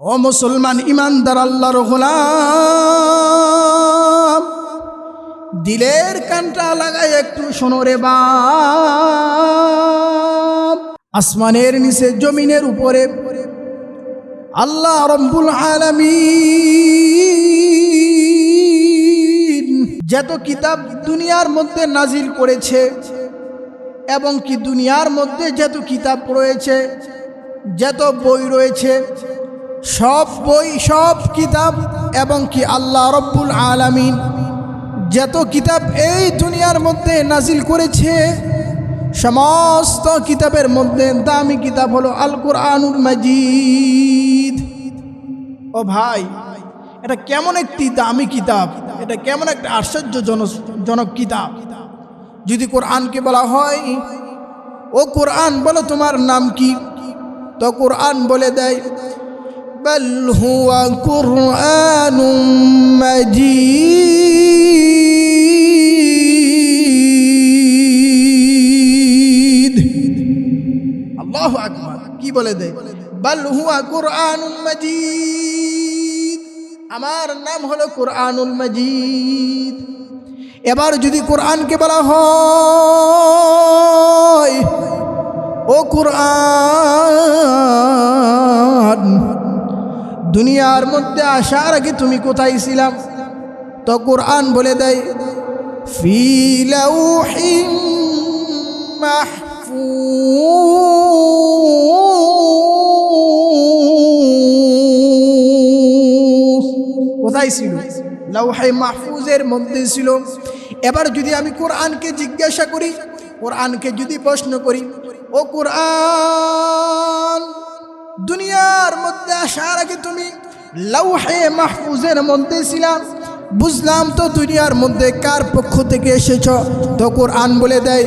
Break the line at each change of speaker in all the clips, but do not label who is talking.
ও মুসলমান ইমানদার আল্লাহর গোলাম, দিলের কানটা লাগায় একটু শোনো রে আসমানের নিচে, জমিনের উপরে। আল্লাহ রব্বুল আলামিন যত কিতাব দুনিয়ার মধ্যে নাজিল করেছে এবং কি দুনিয়ার মধ্যে যত কিতাব রয়েছে, যত বই রয়েছে সব বই, সব কিতাব এবং কি আল্লাহ রব্বুল আলামিন যত কিতাব এই দুনিয়ার মধ্যে নাজিল করেছে, সমস্ত কিতাবের মধ্যে দামি কিতাব হলো আল কোরআনুল মাজিদ। ও ভাই, এটা কেমন একটি দামি কিতাব? এটা কেমন একটা আশ্চর্যজনক, জনক কিতাব? যদি কোরআনকে বলা হয়, ও কোরআন বলো তোমার নাম কি? তো কোরআন বলে দেয় بل هو قرآن مجيد আল্লাহ আকবার কি বলে দেয় বল হুয়া কোরআনুল মজিদ আমার নাম হলো কোরআনুল মজিদ এবার যদি কোরআনকে বলা হয় ও কোরআন দুনিয়ার মধ্যে আসার আগে তুমি কোথায় ছিলাম? তো কোরআন বলে দেয় কোথায় ছিল? লাউহাই মাহফুজের মধ্যে ছিল। এবার যদি আমি কোরআনকে জিজ্ঞাসা করি, কোরআনকে যদি প্রশ্ন করি, ও কোরআন! দুনিয়ার মধ্যে আসার আগে তুমি লাউহে মাহফুজের মধ্যে ছিলাম বুঝলাম তো দুনিয়ার মধ্যে কার পক্ষ থেকে এসেছ? তো কোরআন বলে দেয়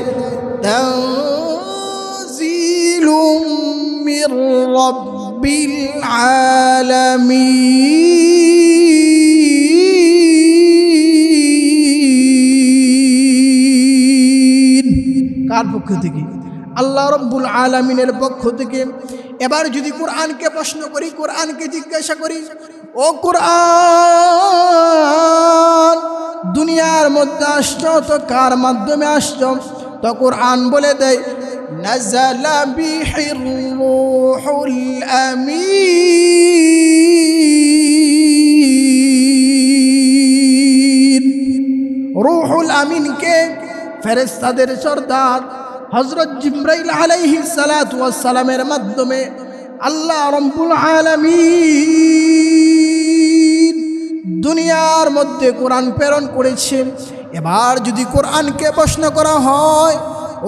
কার পক্ষ থেকে? আল্লাহ রব্বুল আলমিনের পক্ষ থেকে। এবার যদি কোরআনকে প্রশ্ন করি, কোরআনকে জিজ্ঞাসা করি, ও কোরআন, দুনিয়ার মধ্যে আসছ তো কার মাধ্যমে আসছ? তো কোরআন বলে দেয় নাজালা বিহির রূহুল আমিন। রুহুল আমিনকে ফেরেস্তাদের সর্দার হজরত জিব্রাইল আলাইহি সালামের মাধ্যমে আল্লাহ রব্বুল আলামিন দুনিয়ার মধ্যে কোরআন প্রেরণ করেছেন। এবার যদি কোরআনকে প্রশ্ন করা হয়,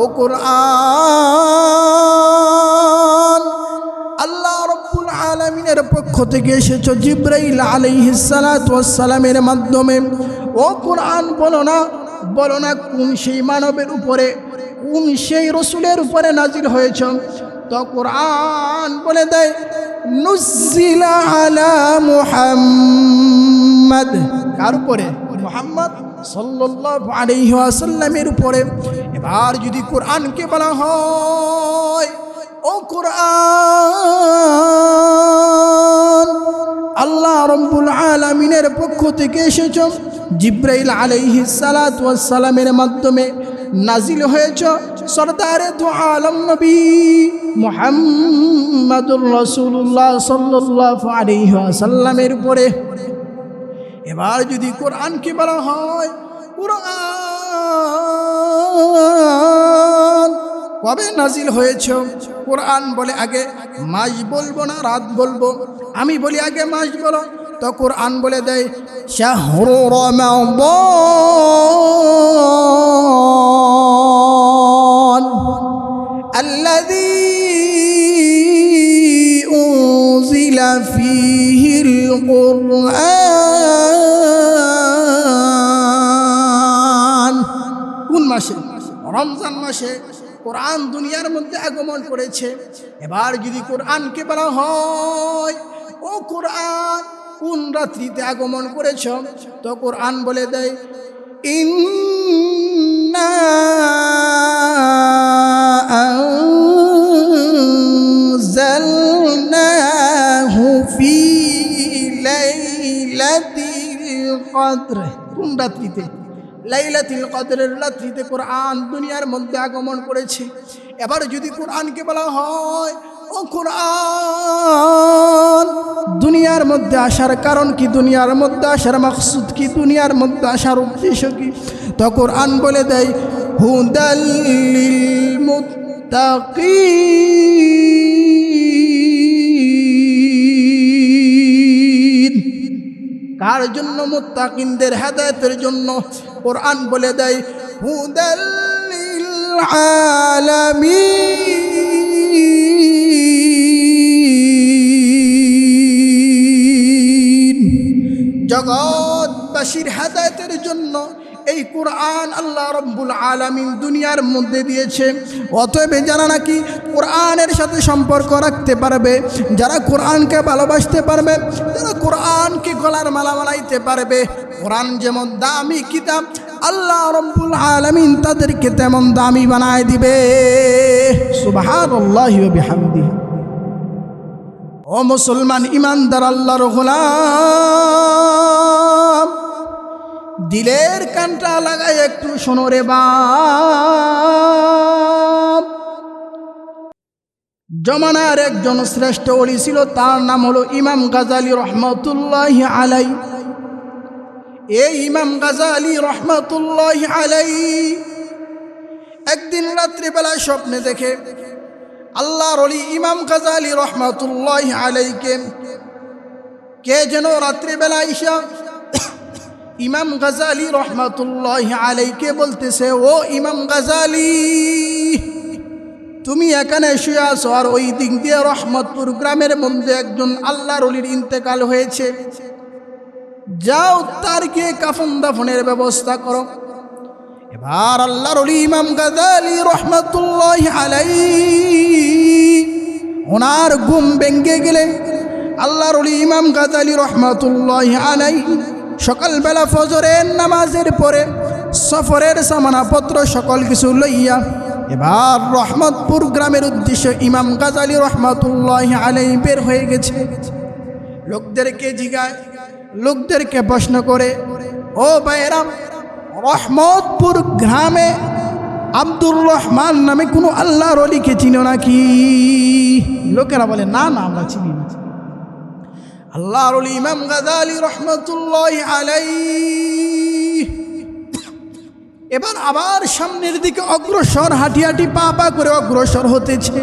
ও কোরআন, আল্লাহ রব্বুল আলমিনের পক্ষ থেকে এসেছ জিব্রাইল আলাইহিসালামের মাধ্যমে। ও কোরআন বলো না বলো না কোন সেই মানবের উপরে কোন সেই রসুলের উপরে নাজিল হয়েছ তো কোরআন বলে দেয় কার উপরে? মুহাম্মদ ওয়াসাল্লামের উপরে। এবার যদি কোরআনকে বলা হয়, ও কোরআন, আল্লাহ রব্বুল আলামিনের পক্ষ থেকে এসেছ। জিব্রাইল আলাইহি সালামের মাধ্যমে নাজিল হয়েছ সরদারে দু আলম নবী মোহাম্মদুর রসুল্লাহ সাল্লাহ আলাইহি সাল্লামের উপরে। এবার যদি কোরআনকে বলা হয়, কোরআন কবে নাজিল হয়েছ? কোরআন বলে আগে মাস বলব না রাত বলব? আমি বলি আগে মাস বলো। তো কোরআন বলে দেয় শাহরু রমাদান الذي أنزل فيه القرآن কোন মাসে রমজান মাসে কোরআন দুনিয়ার মধ্যে আগমন করেছে এবার যদি কোরআনকে বলা হয় ও কোরআন কোন রাত্রিতে আগমন করেছ তো কোরআন বলে দেয় ইন্না أنزلناه في লাইলাতিল কদর কোন রাত্রিতে লাইলাতুল কদরের রাত্রিতে কোরআন দুনিয়ার মধ্যে আগমন করেছে এবার যদি কোরআনকে বলা হয় ও কোরআন। দুনিয়ার মধ্যে আসার কারণ কি? দুনিয়ার মধ্যে আসার মাকসুদ কি? দুনিয়ার মধ্যে আসার উদ্দেশ্য কি? তো কোরআন বলে দেয় হুদাল্লিল কার জন্য? মুত্তাকিনদের হেদায়তের জন্য। কোরআন বলে দেয় হুদাল্লিল আলামিন। জগৎবাসীর হেদায়েতের জন্য এই কোরআন আল্লাহ রব্বুল আলমিন দুনিয়ার মধ্যে দিয়েছে। অতএব যারা নাকি কোরআনের সাথে সম্পর্ক রাখতে পারবে, যারা কোরআনকে ভালোবাসতে পারবে, যারা কোরআনকে গলার মালা বানাইতে পারবে, কোরআন যেমন দামি কিতাব, আল্লাহ রব্বুল আলমিন তাদেরকে তেমন দামি বানায় দিবে। সুবহানাল্লাহি ওয়া বিহামদিহি। ও মুসলমান ইমানদার আল্লাহর গোলাম, দিলের কানটা লাগাই একটু শোনো রে বাপ। জমানার একজন শ্রেষ্ঠ অলি ছিল, তার নাম হলো ইমাম গাজালি রহমতুল্লাহ আলাই। এই ইমাম গাজালি রহমতুল্লাহ আলাই একদিন রাত্রিবেলায় স্বপ্নে দেখে আল্লাহর অলি ইমাম গাজালি রহমতুল্লাহ আলাইকে। কে যেন রাত্রিবেলা ঈশা ইমাম গাজালি রহমতুল্লাহ আলাইকে বলতেছে, ও ইমাম গাজালি, তুমি এখানে শুয়ে আর ওই দিক দিয়ে রহমতপুর গ্রামের মধ্যে একজন আল্লাহর অলির ইন্তেকাল হয়েছে। যাও তার গিয়ে কাফন দাফনের ব্যবস্থা করো। এবার আল্লাহর ইমাম গাজালি রহমতুল্লাহ আলাই ওনার ঘুম ভেঙ্গে গেলে আল্লাহর ইমাম গাজালি রহমতুল্লাহ আলাই সকালবেলা ফজরের নামাজের পরে সফরের সামানাপত্র সকল কিছু লইয়া এবার রহমতপুর গ্রামের উদ্দেশ্যে ইমাম গাজালি রহমতুল্লাহ আলাই বের হয়ে গেছে। লোকদেরকে জিগায়, লোকদেরকে প্রশ্ন করে, ও বাইরাম রহমতপুর গ্রামে আব্দুর রহমান নামে কোনো আল্লাহর অলিকে চিনো নাকি? লোকেরা বলে, না না, আমরা চিনি না। আল্লাহর অলি ইমাম গাজালি রহমতুল্লাহ আলাই এবার আবার সামনের দিকে অগ্রসর হাঁটি হাঁটি পা পা করে অগ্রসর হতেছে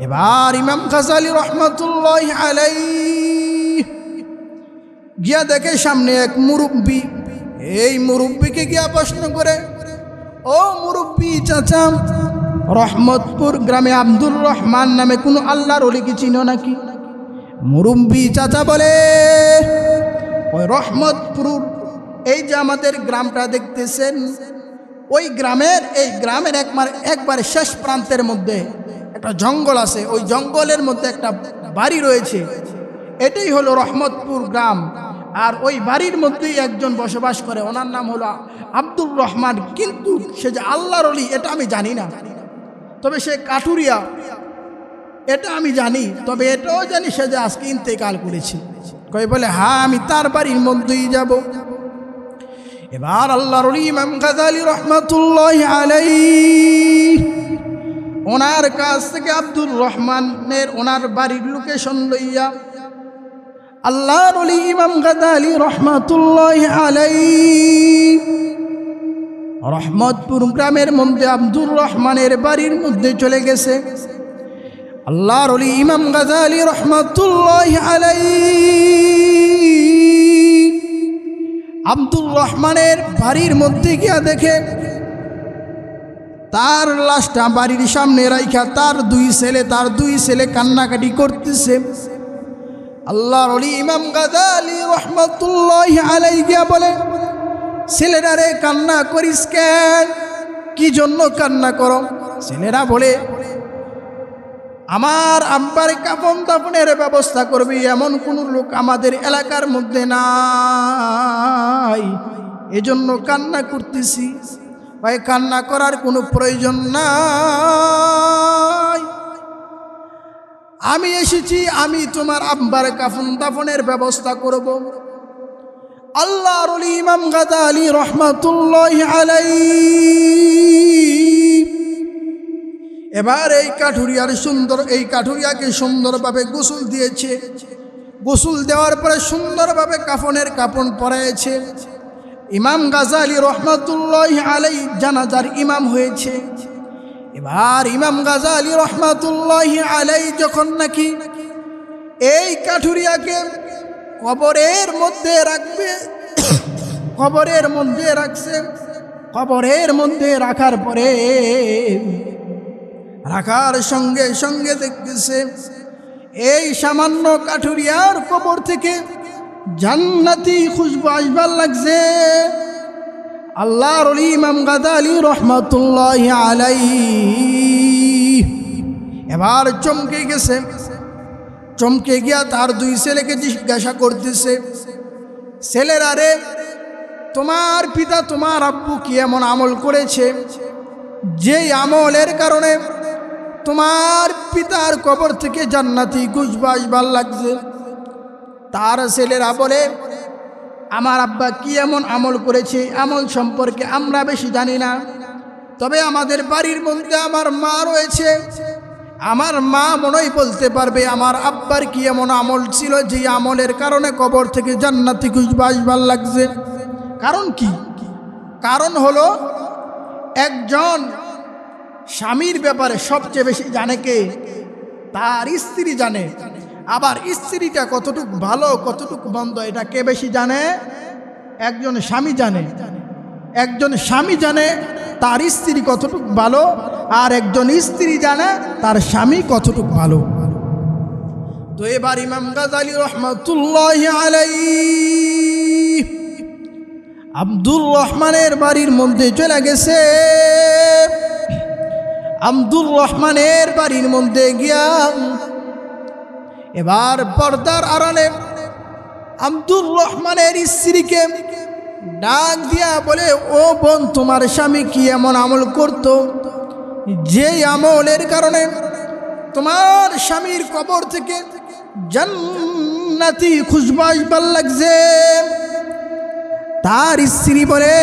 এবার ইমাম গাজালি রহমতুল্লাহ আলাই গিয়া দেখে সামনে এক মুরব্বী এই মুরব্বীকে গিয়া প্রশ্ন করে, ও মুরব্বী চাচা, রহমতপুর গ্রামে আব্দুর রহমান নামে কোনো আল্লাহর অলিকে চিনো নাকি? মুরব্বী চাচা বলে, ওই রহমতপুর, এই যে আমাদের গ্রামটা দেখতেছেন, ওই গ্রামের, এই গ্রামের একবার একবার শেষ প্রান্তের মধ্যে একটা জঙ্গল আছে। ওই জঙ্গলের মধ্যে একটা বাড়ি রয়েছে। এটাই হলো রহমতপুর গ্রাম। আর ওই বাড়ির মধ্যেই একজন বসবাস করে। ওনার নাম হলো আব্দুর রহমান। কিন্তু সে যে আল্লাহর অলি এটা আমি জানি না। তবে সে কাঠুরিয়া, এটা আমি জানি। তবে এটাও জানি সে যে আজকে ইন্তেকাল করেছে। কই বলে হ্যাঁ আমি তার বাড়ির মধ্যেই যাব। এবার আল্লাহর ইমাম গাজালি রহমতুল্লাহ আলাই ওনার কাছ থেকে আব্দুর রহমানের, ওনার বাড়ির লোকেশন লইয়া আল্লাহর অলি ইমাম গাদালি রহমাতুল্লাহ আলাই রহমতপুর গ্রামের মধ্যে আব্দুর রহমানের বাড়ির মধ্যে চলে গেছে। আল্লাহর অলি ইমাম গাজালি রহমতুল্লাহ আলাই আব্দুর রহমানের বাড়ির মধ্যে গিয়া দেখে, তার লাশটা বাড়ির সামনে রাইখা, তার দুই ছেলে, তার দুই ছেলে কান্নাকাটি করতেছে। আল্লাহর ইমাম গাজালি রহমতুল্লাহ আলাই গিয়া বলে, ছেলেরা রে, কান্না করিস কেন? কি জন্য কান্না করো? ছেলেরা বলে, আমার আব্বার কাপন তাপনের ব্যবস্থা করবি, এমন কোনো লোক আমাদের এলাকার মধ্যে নাই। এজন্য কান্না করতেছি। ভাই, কান্না করার কোনো প্রয়োজন নাই। আমি এসেছি, আমি তোমার আব্বার কাফন দাফনের ব্যবস্থা করব। আল্লাহর অলি ইমাম গাদা আলী রহমাতুল্লাহ আলাই এবার এই কাঠুরিয়ার সুন্দর, এই কাঠুরিয়াকে সুন্দরভাবে গোসল দিয়েছে। গোসল দেওয়ার পরে সুন্দরভাবে কাফনের কাপড় পরাইছে ইমাম গাজালি রহমাতুল্লাহ আলাই জানাজার ইমাম হয়েছে। এবার ইমাম গাজালি রহমাতুল্লাহ আলাই যখন নাকি এই কাঠুরিয়াকে কবরের মধ্যে রাখবে, কবরের মধ্যে রাখছে, কবরের মধ্যে রাখার পরে রাখার সঙ্গে সঙ্গে দেখতেছে, এই সামান্য কাঠুরিয়ার কবর থেকে জান্নাতি খুশবু আসবার লাগছে। আল্লাহর ইমাম গাদালি রহমতুল্লাহ আলাই এবার চমকে গেছে। চমকে গিয়া তার দুই ছেলেকে জিজ্ঞাসা করতেছে, ছেলেরা রে, তোমার পিতা তোমার আব্বু কি এমন আমল করেছে? যেই আমলের কারণে তোমার পিতার কবর থেকে জান্নাতি গুজবাস ভালো লাগছে? তার ছেলেরা বলে আমার আব্বা কি এমন আমল করেছে? আমল সম্পর্কে আমরা বেশি জানি না। তবে আমাদের বাড়ির মধ্যে আমার মা রয়েছে। আমার মা মনেই বলতে পারবে, আমার আব্বার কি এমন আমল ছিল যে আমলের কারণে কবর থেকে জান্নাতি গুজবাস ভালো লাগছে। কারণ কি? কারণ হলো, একজন স্বামীর ব্যাপারে সবচেয়ে বেশি জানে কে? তার স্ত্রী জানে। আবার স্ত্রীটা কতটুকু ভালো, কতটুকু মন্দ, এটা কে বেশি জানে? একজন স্বামী জানে। একজন স্বামী জানে তার স্ত্রী কতটুকু ভালো, আর একজন স্ত্রী জানে তার স্বামী কতটুকু ভালো। তো এবার ইমাম গাজালি রহমতুল্লাহ আলাই আব্দুর রহমানের বাড়ির মধ্যে চলে গেছে। আব্দুর রহমানের বাড়ির মধ্যে গিয়া এবার পর্দার আড়ালে আব্দুর রহমানের স্ত্রীকে ডাক দিয়া বলে, ও বোন, তোমার স্বামী কি এমন আমল করত? যে আমলের কারণে তোমার স্বামীর কবর থেকে জান্নাতি খুশবাস ভালো লাগছে? তার স্ত্রী বলে,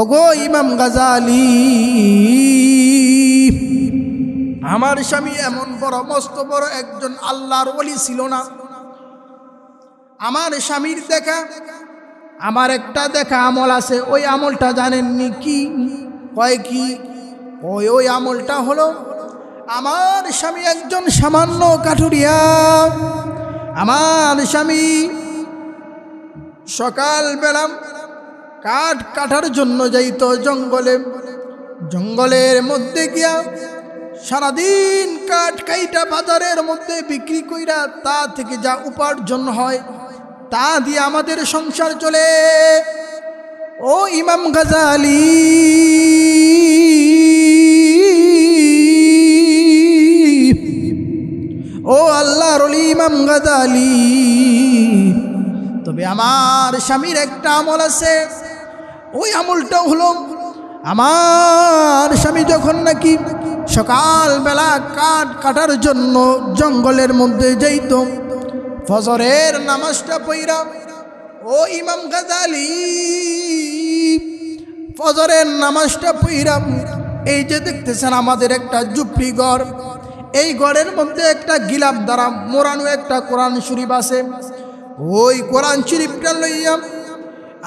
ওগো ইমাম গাজালি আমার স্বামী এমন বড়, মস্ত বড় একজন আল্লাহর ওলি ছিল না। আমার স্বামীর দেখা, আমার একটা দেখা আমল আছে, ওই আমলটা জানেননি কি? কয় কি? ওই ওই আমলটা হলো, আমার স্বামী একজন সামান্য কাঠুরিয়া। আমার স্বামী সকালবেলা কাঠ কাটার জন্য যাইত জঙ্গলে। জঙ্গলের মধ্যে গিয়া সারাদিন কাঠ কাইটা বাজারের মধ্যে বিক্রি কইরা তা থেকে যা উপার্জন হয়, তা দিয়ে আমাদের সংসার চলে। ও ইমাম গাজালি, ও আল্লাহর অলি ইমাম গাজালি, তবে আমার স্বামীর একটা আমল আছে। ওই আমলটাও হলো, আমার স্বামী যখন নাকি সকালবেলা কাঠ কাটার জন্য জঙ্গলের মধ্যে যাইত। ফজরের নামাজটা পইরা, ও ইমাম গাজালি, ফজরের নামাজটা পইরা, এই যে দেখতেছেন আমাদের একটা জুপড়ি ঘর। এই ঘরের মধ্যে একটা গিলাপ দ্বারা মোরানো একটা কোরআন শরীফ আছে। ওই কোরআন শরীফটা লইয়া,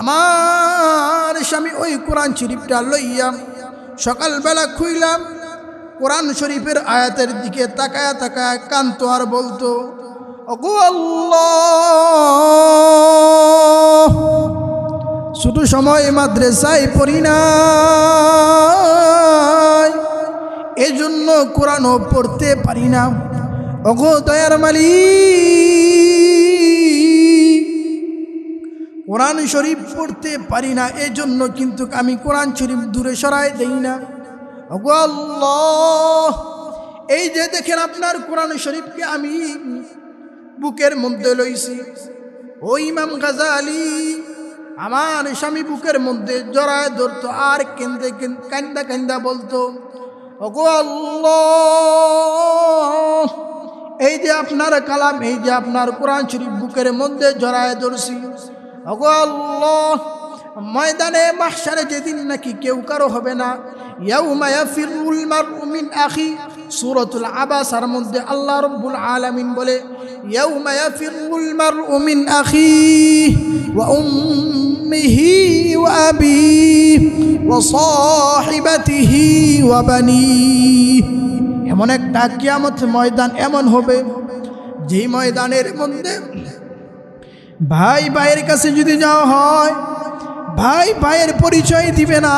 আমার স্বামী ওই কোরআন শরীফটা লইয়া সকালবেলা খুইলাম কোরআন শরীফের আয়াতের দিকে তাকায়া তাকায় কান্ত আর বলতো শুধু সময় মাদ্রাসায় পড়ি না এজন্য কোরআনও পড়তে পারি না। অগো দয়ার মালিক, কোরআন শরীফ পড়তে পারি না, এজন্য কিন্তু আমি কোরআন শরীফ দূরে সরাই দেই না। এই যে দেখেন আপনার কোরআন শরীফকে আমি বুকের মধ্যে লইছি। ও ইমাম গাজালি, আমার স্বামী বুকের মধ্যে জড়ায় ধরতো, আর কেন্দে কান্দা কান্দা বলতো, ওগো এই যে আপনার কালাম, এই যে আপনার কোরআন শরীফ বুকের মধ্যে জড়ায় ধরছি। ওগো ময়দানে মাহশারে যেদিন নাকি কেউ কারও হবে না মিন আখি সূরাতুল আবাসার মধ্যে আল্লাহ রাব্বুল আলামিন বলে ইয়াউমা ইয়াফিরুল মারউ মিন আখি ওয়া সাহিবাতিহি ওয়া বানিহি। এমন একটা কিয়ামত ময়দান এমন হবে, যেই ময়দানের মধ্যে ভাই ভাইয়ের কাছে যদি যাওয়া হয় ভাই ভাইয়ের পরিচয় দিবে না।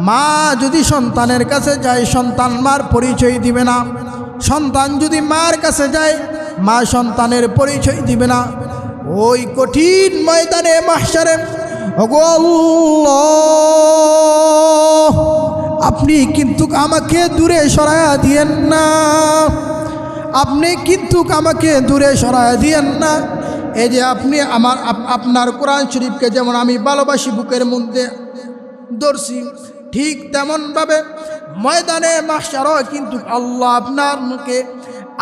মা যদি সন্তানের কাছে যায়, সন্তান মার পরিচয় দিবে না। সন্তান যদি মার কাছে যায়, মা সন্তানের পরিচয় দিবে না। ওই কঠিন ময়দানে মাসারে আপনি কিন্তু আমাকে দূরে সরাইয়া দিয়েন না। আপনি কিন্তু আমাকে দূরে সরাইয়া দিয়েন না। এই যে আপনি আমার আপ- আপনার কোরআন শরীফকে যেমন আমি ভালোবাসি, বুকের মধ্যে ধরছি ঠিক তেমনভাবে ময়দানে মাসারও কিন্তু আল্লাহ আপনার মুখে,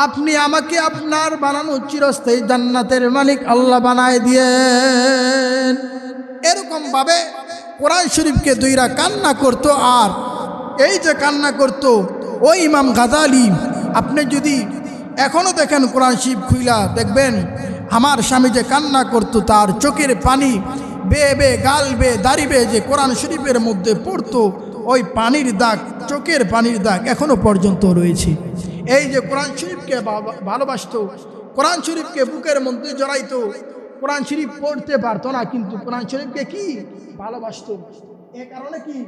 আপনি আমাকে আপনার বানানো চিরস্থায়ী জান্নাতের মালিক আল্লাহ বানায় দিয়েন। এরকমভাবে কোরআন শরীফকে দুইরা কান্না করতো, আর এই যে কান্না করতো ওই ইমাম গাজালি আপনি যদি এখনও দেখেন কোরআন শরীফ খুইলা, দেখবেন আমার স্বামী যে কান্না করতো, তার চোখের পানি বেয়ে বেয়ে গাল বেয়ে দাঁড়িয়ে যে কোরআন শরীফের মধ্যে পড়তো, ওই পানির দাগ, চোখের পানির দাগ এখনও পর্যন্ত রয়েছে। এই যে কোরআন শরীফকে বা- ভালোবাসতো, কোরআন শরীফকে বুকের মধ্যে জড়াইতো, কোরআন শরীফ পড়তে পারতো না, কিন্তু কোরআন শরীফকে কি? ভালোবাসতো। এ কারণে কি?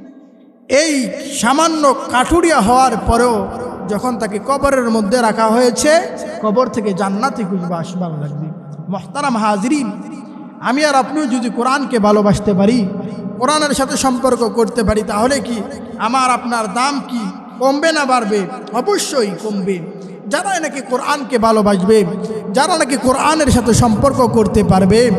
এই সামান্য কাঠুরিয়া হওয়ার পরেও যখন তাকে কবরের মধ্যে রাখা হয়েছে, কবর থেকে জান্নাতি খুঁজবে আসবার লাগবে। মহতারাম হাজরিন আমি আর আপনিও যদি কোরআনকে ভালোবাসতে পারি, কোরআনের সাথে সম্পর্ক করতে পারি, তাহলে কি আমার আপনার দাম কি? কমবে না বাড়বে? অবশ্যই কমবে। যারা নাকি কোরআনকে ভালোবাসবে, যারা নাকি কোরআনের সাথে সম্পর্ক করতে পারবে,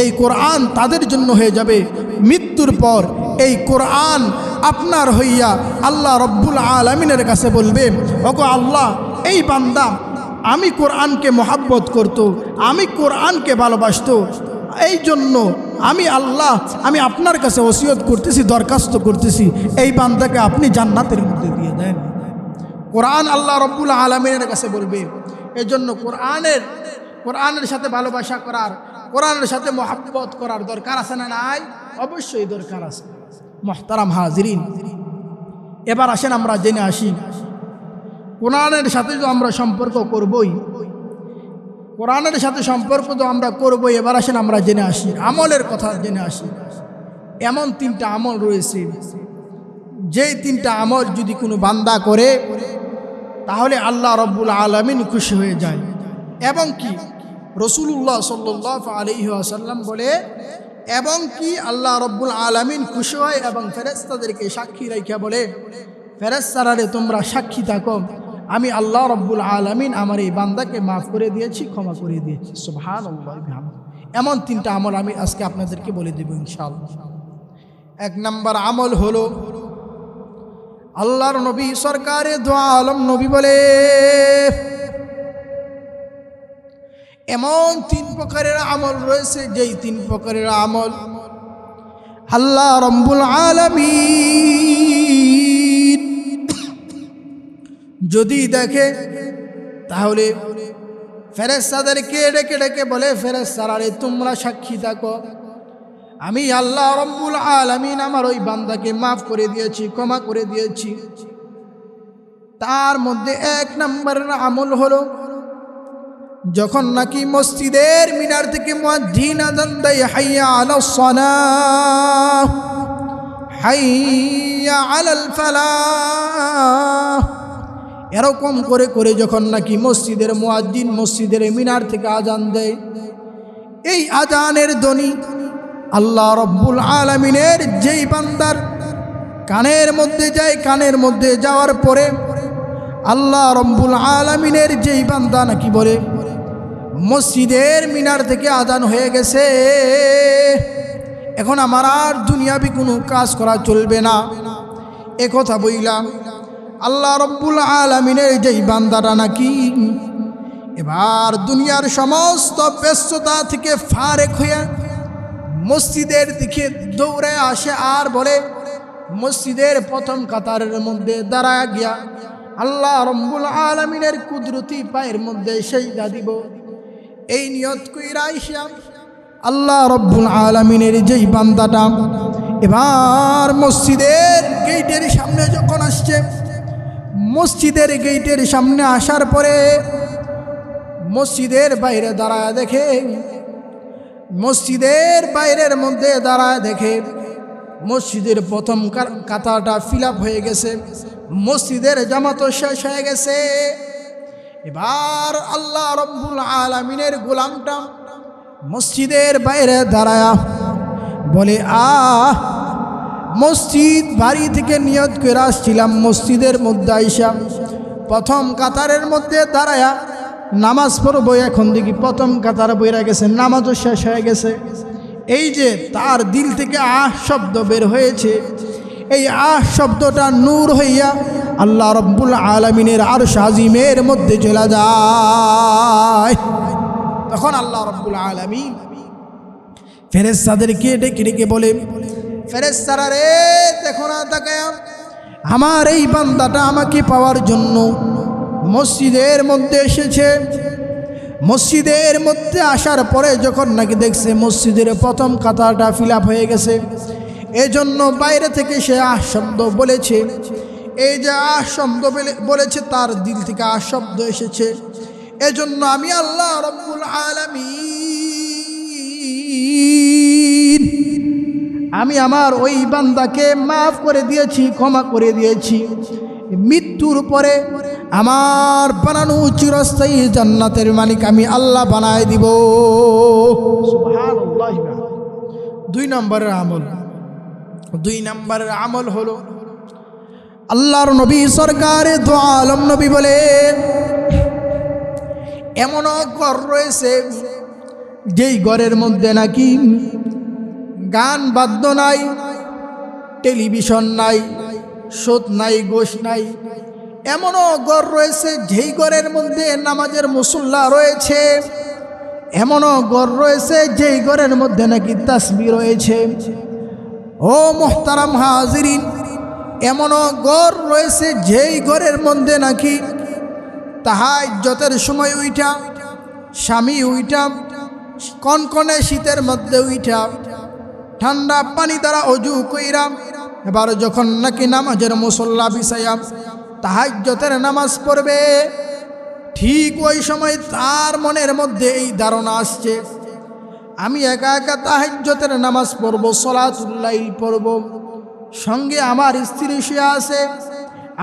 এই কোরআন তাদের জন্য হয়ে যাবে মৃত্যুর পর। এই কোরআন আপনার হইয়া আল্লাহ রব্বুল আলমিনের কাছে বলবে, ওগো আল্লাহ, এই বান্দা, আমি কোরআনকে মহাব্বত করত, আমি কোরআনকে ভালোবাসতো এই জন্য আমি আল্লাহ, আমি আপনার কাছে ওসিয়ত করতেছি, দরখাস্ত করতেছি। এই বান্দাকে আপনি জান্নাতের মধ্যে দিয়ে দেন। কোরআন আল্লাহ রব্বুল আলমিনের কাছে বলবে এই জন্য কোরআনের কোরআনের সাথে ভালোবাসা করার, কোরআনের সাথে মহাব্বত করার দরকার আছে না নাই? অবশ্যই দরকার আছে। মহতারাম হাজরিন, এবার আসেন আমরা জেনে আসি। কোরআনের সাথে তো আমরা সম্পর্ক করবই কোরআনের সাথে সম্পর্ক তো আমরা করবই, এবার আসেন আমরা জেনে আসি। আমলের কথা জেনে আসি। এমন তিনটা আমল রয়েছে। যেই তিনটা আমল যদি কোনো বান্দা করে, তাহলে আল্লাহ রব্বুল আলমিন খুশি হয়ে যায়। এবং কি? রসুল্লাহ সাল্লাহ আলহি আসাল্লাম বলে, এবং কি আল্লাহ রব্বুল আলমিন খুশি হয় এবং ফেরেস্তাদেরকে সাক্ষী রেখা বলে ফেরেস্তারারে তোমরা সাক্ষী থাকো। আমি আল্লাহ রব্বুল আলমিন আমার এই বান্দাকে মাফ করে দিয়েছি, ক্ষমা করে দিয়েছি। সুবহান এমন তিনটা আমল আমি আজকে আপনাদেরকে বলে দেব ইনশাআল্লাহ। এক নম্বর আমল হলো, আল্লাহর নবী সরকারে দোয়া আলম নবী বলে, এমন তিন প্রকারের আমল রয়েছে, যেই তিন প্রকারের আমল আল্লাহ রব্বুল আলমিন যদি দেখে, তাহলে ফেরেস্তাদেরকে ডেকে ডেকে বলে ফেরেস্তারারে তোমরা সাক্ষী থাকো। আমি আল্লাহ রব্বুল আলমিন আমার ওই বান্দাকে মাফ করে দিয়েছি, ক্ষমা করে দিয়েছি। তার মধ্যে এক নম্বরের আমল হলো, যখন নাকি মসজিদের মিনার থেকে দেয় হাইয়া হাইয়া আলাল ফালাহ। এরকম করে করে যখন নাকি মসজিদের মুয়াজ্জিন মসজিদের মিনার থেকে আজান দেয়। এই আজানের ধ্বনি আল্লাহ রব্বুল আলমিনের যেই বান্দার কানের মধ্যে যায়, কানের মধ্যে যাওয়ার পরে আল্লাহ রব্বুল আলমিনের যেই বান্দা নাকি বলে, মসজিদের মিনার থেকে আদান হয়ে গেছে। এখন আমার আর দুনিয়াবি কোনো কাজ করা চলবে না। এ কথা বইলাম। আল্লাহ রব্বুল আলমিনের যেই বান্দাটা নাকি? এবার দুনিয়ার সমস্ত ব্যস্ততা থেকে ফারেক হয়ে মসজিদের দিকে দৌড়ে আসে আর বলে, মসজিদের প্রথম কাতারের মধ্যে দাঁড়ায় গিয়া আল্লাহ রব্বুল আলমিনের কুদরতি পায়ের মধ্যে সেই দিব। এই নিয়ত কইরা আইসা আল্লাহ রব্বুল আলমিনের যেই বান্দাটা এবার মসজিদের গেইটের সামনে যখন আসছে মসজিদের গেইটের সামনে আসার পরে মসজিদের বাইরে দাঁড়ায় দেখে, মসজিদের বাইরের মধ্যে দাঁড়ায় দেখে মসজিদের প্রথম কা- কাতারটা ফিল হয়ে গেছে, মসজিদের জামাতো শেষ হয়ে গেছে। এবার আল্লাহ রব্বুল আলমিনের গোলামটা মসজিদের বাইরে দাঁড়ায়া বলে, আহ মসজিদ বাড়ি থেকে নিয়ত করে আসছিলাম মসজিদের মধ্যে আইসা। প্রথম কাতারের মধ্যে দাঁড়ায়া নামাজ পড়ব এখন দেখি, প্রথম কাতার বইরা গেছে, নামাজও শেষ হয়ে গেছে। এই যে তার দিল থেকে আহ শব্দ বের হয়েছে। এই আহ শব্দটা নূর হইয়া আল্লাহ রব্বুল আলমিনের আর সাজিমের মধ্যে চলে যায়। তখন আল্লাহ রব্বুল আলমিন ফেরেস্তাদেরকে ডেকে ডেকে বলে ফেরেস্তারা রে দেখো না, তাকায়া। আমার এই বান্দাটা আমাকে পাওয়ার জন্য মসজিদের মধ্যে এসেছে। মসজিদের মধ্যে আসার পরে যখন নাকি দেখছে মসজিদের প্রথম কাতারটা ফিল হয়ে গেছে, এজন্য বাইরে থেকে সে আহ শব্দ বলেছে। এই যে আহ শব্দ বলে- বলেছে, তার দিল থেকে আহ শব্দ এসেছে। এজন্য আমি আল্লাহ রব্বুল আলামিন আমি আমার ওই বান্দাকে মাফ করে দিয়েছি ক্ষমা করে দিয়েছি। মৃত্যুর পরে আমার বানানো চিরস্থায়ী জান্নাতের মালিক আমি আল্লাহ বানায় দিব। দুই নম্বরের আমল। দুই নম্বরের আমল হলো আল্লাহর নবী সরকারে দো আলম নবী বলে এমনও ঘর রয়েছে যেই ঘরের মধ্যে নাকি গান বাদ্য নাই, টেলিভিশন নাই, সোত নাই, গোশ নাই। এমনও ঘর রয়েছে, যেই ঘরের মধ্যে নামাজের মুসল্লা রয়েছে। এমনও ঘর রয়েছে, যেই ঘরের মধ্যে নাকি তাসবি রয়েছে। ও মোহতারাম হাজিরিন, এমনও ঘর রয়েছে, যেই ঘরের মধ্যে নাকি তাহাই যতের সময় উইঠা স্বামী উইঠা কনকনে শীতের মধ্যে উইঠা ঠান্ডা পানি দ্বারা অজু কইরাম এবার যখন নাকি নামাজের মুসল্লা বিষয়াম তাহাজ্যতের নামাজ পড়বে, ঠিক ওই সময় তার মনের মধ্যে এই ধারণা আসছে, আমি একা একা তাহাজ্যতের নামাজ পড়ব, সলাতুল্লাইল পড়ব। সঙ্গে আমার স্ত্রী সে আছে,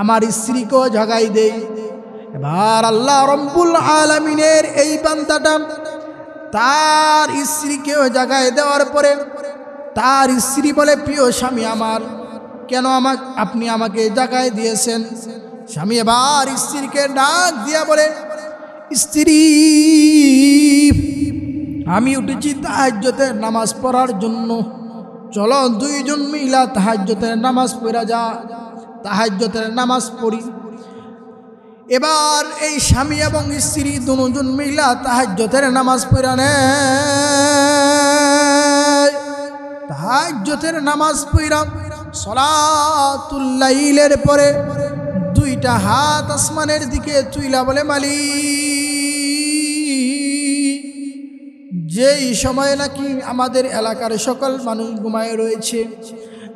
আমার স্ত্রীকেও জাগাই দেই। এবার আল্লাহ রব্বুল আলমিনের এই বান্দাটা তার স্ত্রীকেও জাগায় দেওয়ার পরে তার স্ত্রী বলে, প্রিয় স্বামী আমার, কেন আমাক, আপনি আমাকে জাগায় দিয়েছেন? স্বামী এবার স্ত্রীকে ডাক দিয়া বলে, স্ত্রী, আমি উঠেছি তাহাজ্যতের নামাজ পড়ার জন্য। চলো দুইজন মিলা তাহাজ্যতের নামাজ পড়া যা তাহাজ্যতের নামাজ পড়ি। এবার এই স্বামী এবং স্ত্রী দুজন মিলা তাহাজ্যতের নামাজ পড়া নেয় তাহাজ্যতের নামাজ পড়া সলাতুল্লাইলের পরে দুইটা হাত আসমানের দিকে চুইলা বলে, মালিক, যেই সময় নাকি আমাদের এলাকার সকল মানুষ ঘুমায় রয়েছে,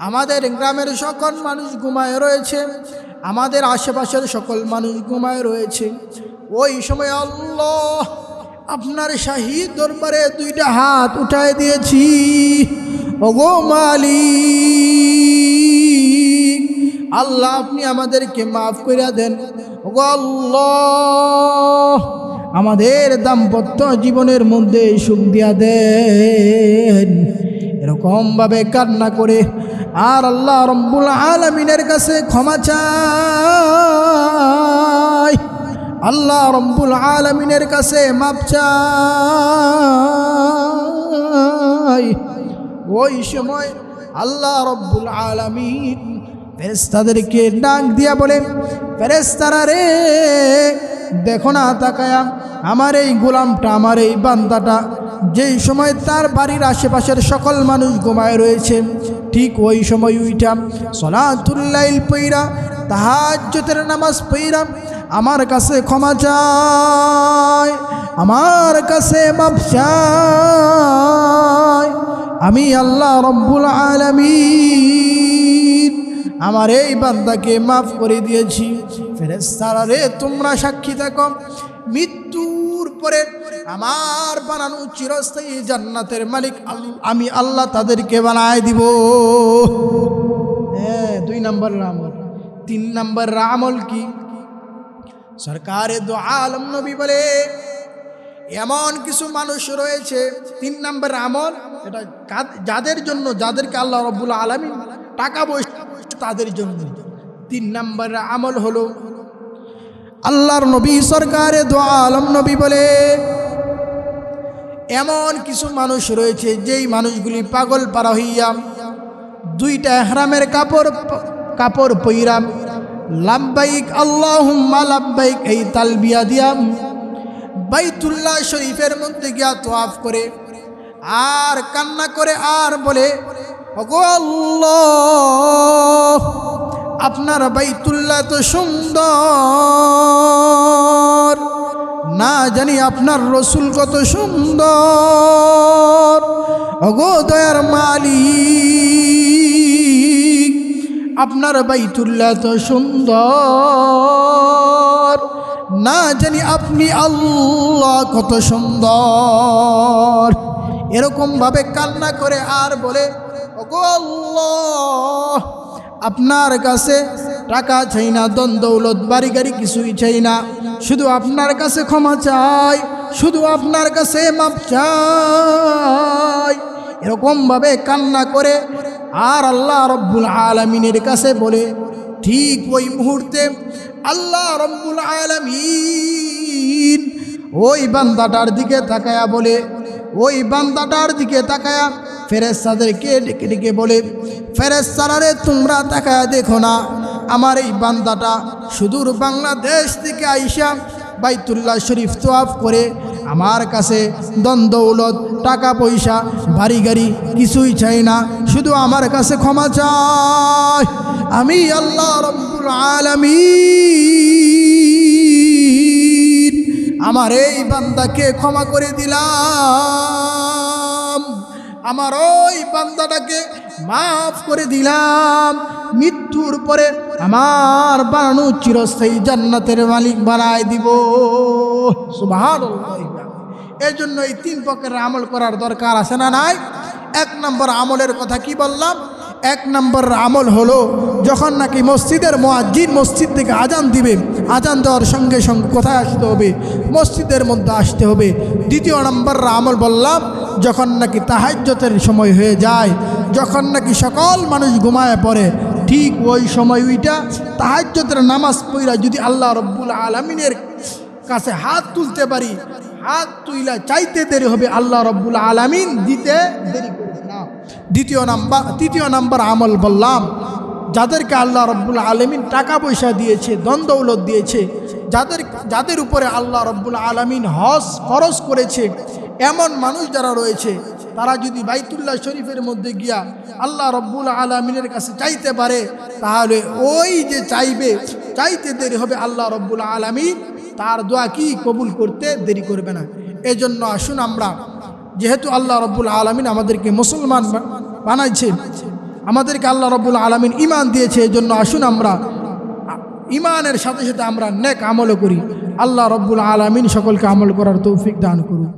আমাদের গ্রামের সকল মানুষ ঘুমায় রয়েছে, আমাদের আশেপাশের সকল মানুষ ঘুমায় রয়েছে, ওই সময় আল্লাহ আপনার শাহী দরবারে দুইটা হাত উঠায় দিয়েছি। ওগো মালিক, আল্লাহ আপনি আমাদেরকে মাফ করিয়া দেন। ওগো আল্লাহ, আমাদের দাম্পত্য জীবনের মধ্যে সুখ দিয়া দেন। এরকমভাবে কান্না করে আর আল্লাহ রব্বুল আলমিনের কাছে ক্ষমা চাই। আল্লাহ রব্বুল আলমিনের কাছে মাপ চাই। ওই সময় আল্লাহ রব্বুল আলমিন ফেরেস্তাদেরকে ডাক দিয়া বলে ফেরেস্তারা রে, দেখো না তাকায়া, আমার এই গোলামটা, আমার এই বান্দাটা, যেই সময় তার বাড়ির আশেপাশের সকল মানুষ ঘুমায় রয়েছে, ঠিক ওই সময় উইটা সলাতুল্লাইল পইরা তাহাজ্জতের নামাজ পইরা আমার কাছে ক্ষমা চায়, আমার কাছে মাপ চায়। আমি আল্লাহ রব্বুল আলামিন। আমার এই বান্দাকে মাফ করে দিয়েছি। ফেরেস্তারা রে, তোমরা সাক্ষী থাকো। মৃত্যুর পরে আমার বানানো চিরস্থায়ী জান্নাতের মালিক আমি আল্লাহ তাদেরকে বানায় দিব। হ্যাঁ দুই নম্বর আমল। তিন নম্বর আমল কি? সরকারে দো আলম নবী বলে এমন কিছু মানুষ রয়েছে, তিন নম্বর আমল, এটা যাদের জন্য, যাদেরকে আল্লাহ রব্বুল আলমী টাকা পয়সা তাদের জন্য। তিন নম্বর আমল হলো, আল্লাহর নবী সরকারে দোয়া আলম নবী বলে, এমন কিছু মানুষ রয়েছে, যেই মানুষগুলি পাগল পারা হইয়া দুইটা হরামের কাপড় কাপড় পইরাম লাব্বাইক আল্লাহ লাব্বাইক, এই তালবিয়া দিয়াম বাইতুল্লাহ শরীফের মধ্যে গিয়া তোয়াফ করে, আর কান্না করে আর বলে আপনার বাইতুল্লাহ তো সুন্দর। না জানি আপনার রসুল কত সুন্দর। অগো দয়ার মালিক, আপনার বাইতুল্লাহ তো সুন্দর। না জানি আপনি আল্লাহ কত সুন্দর। এরকমভাবে কান্না করে আর বলে আপনার কাছে টাকা চাই না দন দৌলত, বাড়ি গাড়ি কিছুই চাই না। শুধু আপনার কাছে ক্ষমা চাই, শুধু আপনার কাছে মাপ চাই। এরকমভাবে কান্না করে আর আল্লাহ রব্বুল আলমিনের কাছে বলে, ঠিক ওই মুহূর্তে আল্লাহ রব্বুল আলমিন ওই বান্দাটার দিকে তাকায়া বলে, ওই বান্দাটার দিকে তাকায়া ফেরেস্তাদেরকে ডেকে ডেকে বলে ফেরেস্তারারে তোমরা তাকায়া দেখো না, আমার এই বান্দাটা সুদূর বাংলাদেশ থেকে আইসা বাইতুল্লাহ শরীফ তোয়াফ করে আমার কাছে দ্বন্দ্বৌলত টাকা পয়সা, বাড়ি গাড়ি কিছুই চাই না, শুধু আমার কাছে ক্ষমা চাই আমি আল্লাহ রব্বুল আলমিন। আমার এই বান্দাকে ক্ষমা করে দিলাম। আমার ওই বান্দাটাকে মাফ করে দিলাম। মৃত্যুর পরে আমার বানানো চিরস্থায়ী জান্নাতের মালিক বানায় দিব। সুবাহান এই জন্য এই তিন প্রকারের আমল করার দরকার আছে না নাই? এক নম্বর আমলের কথা কি বললাম? এক নম্বর আমল হলো যখন নাকি মসজিদের মোয়াজ্জিন মসজিদ থেকে আজান দিবে, আজান দেওয়ার সঙ্গে সঙ্গে কোথায় আসতে হবে? মসজিদের মধ্যে আসতে হবে। দ্বিতীয় নম্বর আমল বললাম, যখন নাকি তাহাজ্যতের সময় হয়ে যায়, যখন নাকি সকল মানুষ ঘুমায় পড়ে, ঠিক ওই সময় ওইটা তাহাজ্যতের নামাজ পইরা যদি আল্লাহ রব্বুল আলমিনের কাছে হাত তুলতে পারি, হাত তুইলা চাইতে দেরি হবে, আল্লাহ রব্বুল আলামিন দিতে দেরি দ্বিতীয় নাম্বার, তৃতীয় নাম্বার আমল বললাম, যাদেরকে আল্লাহ রব্বুল আলমিন টাকা পয়সা দিয়েছে দ্বন্দ্বৌলত দিয়েছে, যাদের যাদের উপরে আল্লাহ রব্বুল আলমিন হস খরচ করেছে, এমন মানুষ যারা রয়েছে, তারা যদি বাইতুল্লাহ শরীফের মধ্যে গিয়া আল্লাহ রব্বুল আলমিনের কাছে চাইতে পারে, তাহলে ওই যে চাইবে, চাইতে দেরি হবে আল্লাহ রব্বুল আলমিন, তার দোয়া কি কবুল করতে দেরি করবে না। এজন্য আসুন আমরা যেহেতু আল্লাহ রব্বুল আলমিন আমাদেরকে মুসলমান বানাইছে আমাদেরকে আল্লাহ রব্বুল আলমিন ইমান দিয়েছে এই জন্য আসুন আমরা ইমানের সাথে সাথে আমরা নেক আমলও করি। আল্লাহ রব্বুল আলমিন সকলকে আমল করার তৌফিক দান করুন।